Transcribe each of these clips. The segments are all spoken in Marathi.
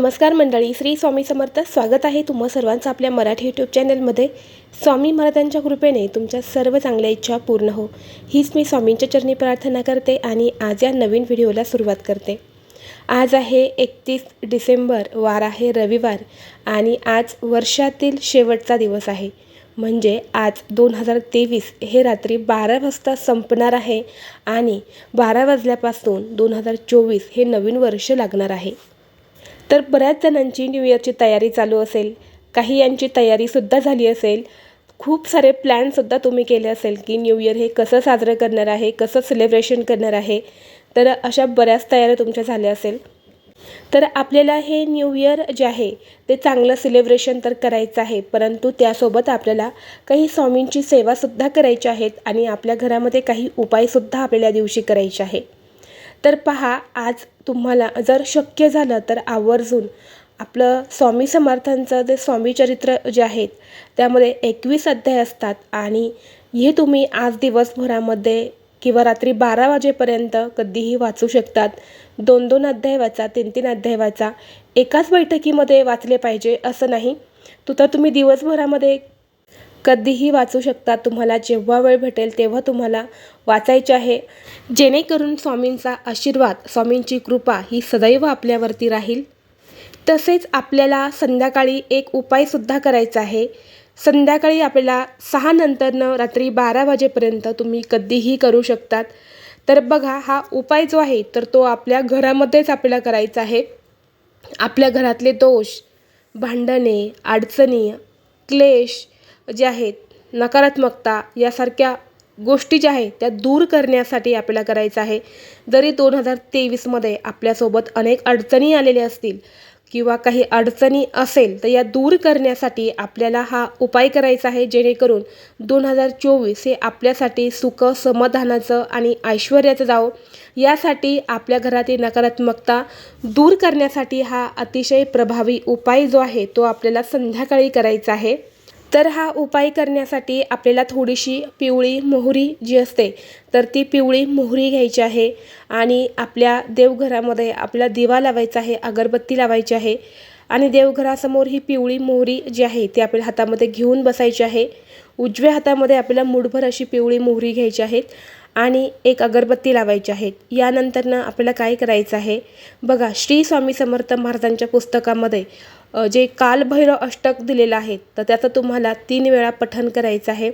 नमस्कार मंडळी श्री स्वामी समर्थ स्वागत आहे तुम्हा सर्वांचं आपल्या मराठी यूट्यूब चॅनलमध्ये स्वामी महाराजांच्या कृपेने तुमच्या सर्व चांगल्या इच्छा पूर्ण हो. हीच मी स्वामींच्या चरणी प्रार्थना करते आणि आज या नवीन व्हिडिओला सुरुवात करते. आज आहे एकतीस डिसेंबर वार आहे रविवार आणि आज वर्षातील शेवटचा दिवस आहे. म्हणजे आज दोन हजार तेवीस हे रात्री बारा वाजता संपणार आहे आणि बारा वाजल्यापासून दोन हजार चोवीस हे नवीन वर्ष लागणार आहे. तर बऱ्याच जणांची न्यू इयरची तयारी चालू असेल. काही यांची तयारीसुद्धा झाली असेल. खूप सारे प्लॅनसुद्धा तुम्ही केले असेल की न्यू इयर हे कसं साजरं करणार आहे कसं सेलिब्रेशन करणार आहे. तर अशा बऱ्याच तयाऱ्या तुमच्या झाल्या असेल. तर आपल्याला हे न्यू इयर जे आहे ते चांगलं सेलिब्रेशन तर करायचं आहे परंतु त्यासोबत आपल्याला काही स्वामींची सेवासुद्धा करायची आहेत आणि आपल्या घरामध्ये काही उपायसुद्धा आपल्याला दिवशी करायचे आहे तर पहा आज तुम्हाला जर शक्य झालं तर आवर्जून आपलं स्वामी समर्थांचं जे स्वामी चरित्र जे आहेत त्यामध्ये एकवीस अध्याय असतात आणि हे तुम्ही आज दिवसभरामध्ये किंवा रात्री बारा वाजेपर्यंत कधीही वाचू शकतात. दोन दोन अध्याय वाचा तीन तीन अध्याय वाचा. एकाच बैठकीमध्ये वाचले पाहिजे असं नाही. तू तर तुम्ही दिवसभरामध्ये कधीही वाचू शकता. तुम्हाला जेव्हा वेळ भेटेल तेव्हा तुम्हाला वाचायचे आहे. जेणेकरून स्वामींचा आशीर्वाद स्वामींची कृपा ही सदैव आपल्यावरती राहील. तसेच आपल्याला संध्याकाळी एक उपायसुद्धा करायचा आहे. संध्याकाळी आपल्याला सहा नंतरनं रात्री बारा वाजेपर्यंत तुम्ही कधीही करू शकतात. तर बघा हा उपाय जो आहे तर तो आपल्या घरामध्येच आपल्याला करायचा आहे. आपल्या घरातले दोष भांडणे अडचणी क्लेश जे आहेत नकारात्मकता यासारख्या गोष्टी ज्या आहेत त्या दूर करण्यासाठी आपल्याला करायचं आहे. जरी दोन हजार तेवीसमध्ये आपल्यासोबत अनेक अडचणी आलेल्या असतील किंवा काही अडचणी असेल तर या दूर करण्यासाठी आपल्याला हा उपाय करायचा आहे जेणेकरून दोन हजार चोवीस हे आपल्यासाठी सुख समाधानाचं आणि ऐश्वर्याचं जावं. यासाठी आपल्या घरातील नकारात्मकता दूर करण्यासाठी हा अतिशय प्रभावी उपाय जो आहे तो आपल्याला संध्याकाळी करायचा आहे. तर हा उपाय करण्यासाठी आपल्याला थोडीशी पिवळी मोहरी जी असते तर ती पिवळी मोहरी घ्यायची आहे आणि आपल्या देवघरामध्ये आपला दिवा लावायचा आहे अगरबत्ती लावायची आहे आणि देवघरासमोर ही पिवळी मोहरी जी आहे ती आपल्या हातामध्ये घेऊन बसायची आहे. उजव्या हातामध्ये आपल्याला मुठभर अशी पिवळी मोहरी घ्यायची आहेत आणि एक अगरबत्ती लावायची आहे. यानंतरनं आपल्याला काय करायचं आहे? बघा श्री स्वामी समर्थ महाराजांच्या पुस्तकामध्ये जे कालभैरव अष्टक दिलेलं आहे तर त्याचं तुम्हाला तीन वेळा पठण करायचं आहे.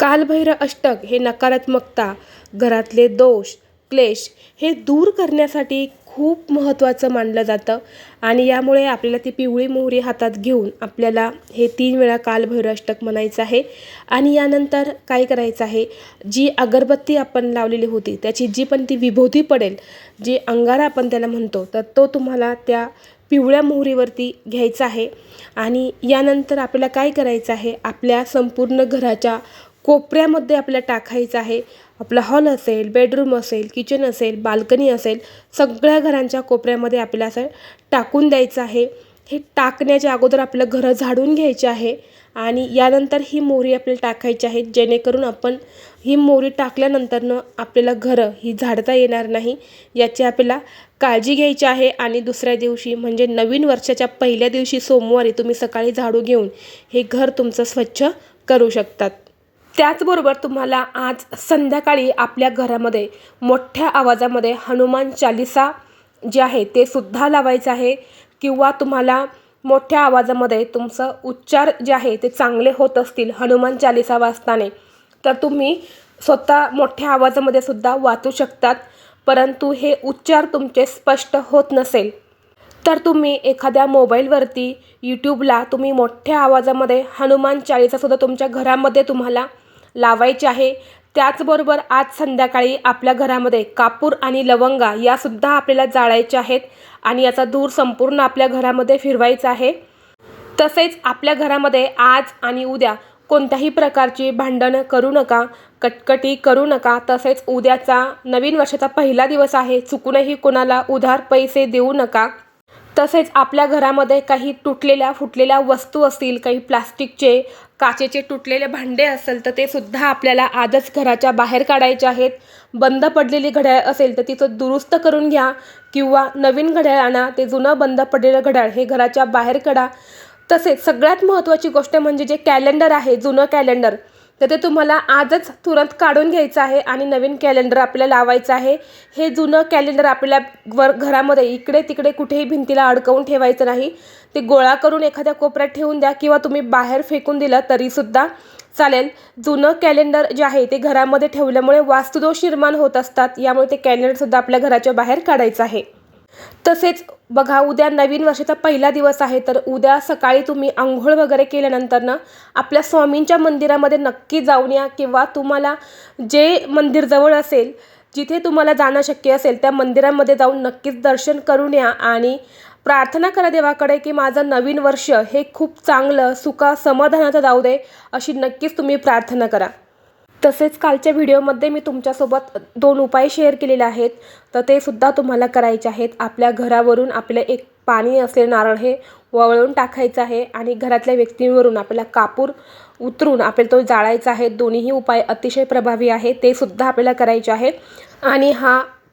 कालभैरव अष्टक हे नकारात्मकता घरातले दोष क्लेश हे दूर करण्यासाठी खूप महत्त्वाचं मानलं जातं आणि यामुळे आपल्याला ती पिवळी मोहरी हातात घेऊन आपल्याला हे तीन वेळा कालभैरव अष्टक म्हणायचं आहे. आणि यानंतर काय करायचं आहे? जी अगरबत्ती आपण लावलेली होती त्याची जी पण ती विभूती पडेल जी अंगारा आपण त्याला म्हणतो तर तो तुम्हाला त्या पिवळ्या मोहरीवरती घ्यायचं आहे. आणि यानंतर आपल्याला काय करायचं आहे? आपल्या संपूर्ण घराच्या कोपऱ्यामध्ये आपल्याला टाकायचं आहे. आपला हॉल असेल बेडरूम असेल किचन असेल बाल्कनी असेल सगळ्या घरांच्या कोपऱ्यामध्ये आपल्याला असं टाकून द्यायचं आहे. हे टाकण्याच्या अगोदर आपलं घरं झाडून घ्यायचे आहे. आणि यानंतर ही मोहरी आपल्याला टाकायची आहे जेणेकरून आपण ही मोहरी टाकल्यानंतरनं आपल्याला घरं ही झाडता येणार नाही. याची आपल्याला काळजी घ्यायची आहे आणि दुसऱ्या दिवशी म्हणजे नवीन वर्षाच्या पहिल्या दिवशी सोमवारी तुम्ही सकाळी झाडू घेऊन हे घर तुमचं स्वच्छ करू शकतात. त्याचबरोबर तुम्हाला आज संध्याकाळी आपल्या घरामध्ये मोठ्या आवाजामध्ये हनुमान चालिसा जे आहे ते सुद्धा लावायचं आहे. किंवा तुम्हाला मोठ्या आवाजामध्ये तुमचं उच्चार जे आहे ते चांगले होत असतील हनुमान चालिसा वाचताना. तर तुम्ही स्वतः मोठ्या आवाजामध्ये सुद्धा वाचू शकतात परंतु हे उच्चार तुमचे स्पष्ट होत नसेल. तर तुम्ही एखाद्या मोबाईलवरती यूट्यूबला तुम्ही मोठ्या आवाजामध्ये हनुमान चालिसासुद्धा तुमच्या घरामध्ये तुम्हाला लावायचे आहे. त्याचबरोबर आज संध्याकाळी आपल्या घरामध्ये कापूर आणि लवंगा यासुद्धा आपल्याला जाळायच्या आहेत आणि याचा धूर संपूर्ण आपल्या घरामध्ये फिरवायचा आहे. तसेच आपल्या घरामध्ये आज आणि उद्या कोणत्याही प्रकारची भांडणं करू नका कटकटी करू नका. तसेच उद्याचा नवीन वर्षाचा पहिला दिवस आहे चुकूनही कोणाला उधार पैसे देऊ नका. तसेच आपल्या घरामध्ये काही तुटलेल्या फुटलेल्या वस्तू असतील काही प्लास्टिकचे काचेचे तुटलेले भांडे असेल तर ते सुद्धा आपल्याला आजच घराच्या बाहेर काढायचे आहेत. बंद पडलेली घड्याळ असेल तर तिचं दुरुस्त करून घ्या किंवा नवीन घड्याळ आणा ते जुनं बंद पडलेलं घड्याळ हे घराच्या बाहेर काढा. तसेच सगळ्यात महत्त्वाची गोष्ट म्हणजे जे कॅलेंडर आहे जुनं कॅलेंडर तर ते तुम्हाला आजच तुरंत काढून घ्यायचं आहे आणि नवीन कॅलेंडर आपल्याला लावायचं आहे. हे जुनं कॅलेंडर आपल्याला वर घरामध्ये इकडे तिकडे कुठेही भिंतीला अडकवून ठेवायचं नाही. ते गोळा करून एखाद्या कोपऱ्यात ठेवून द्या किंवा तुम्ही बाहेर फेकून दिलं तरीसुद्धा चालेल. जुनं कॅलेंडर जे आहे ते घरामध्ये ठेवल्यामुळे वास्तुदोष निर्माण होत असतात. यामुळे ते कॅलेंडरसुद्धा आपल्या घराच्या बाहेर काढायचं आहे. तसेच बघा उद्या नवीन वर्षाचा पहिला दिवस आहे तर उद्या सकाळी तुम्ही आंघोळ वगैरे केल्यानंतरनं आपल्या स्वामींच्या मंदिरामध्ये नक्की जाऊन या किंवा तुम्हाला जे मंदिर जवळ असेल जिथे तुम्हाला जाणं शक्य असेल त्या मंदिरामध्ये जाऊन नक्कीच दर्शन करून या आणि प्रार्थना करा देवाकडे की माझं नवीन वर्ष हे खूप चांगलं सुखा समाधानाचं जाऊ दे अशी नक्कीच तुम्ही प्रार्थना करा. तसेच कालच्या व्हिडिओमध्ये मी तुमच्यासोबत दोन उपाय शेअर केलेले आहेत. तर ते सुद्धा तुम्हाला करायचे आहेत. आपल्या घरावरून आपले एक पाणी असलेले नारळ हे वळवून टाकायचं आहे आणि घरातल्या व्यक्तींवरून आपल्याला कापूर उतरून आपल्याला तो जाळायचा आहे. दोन्हीही उपाय अतिशय प्रभावी आहे. ते सुद्धा आपल्याला करायचे आहे आणि हा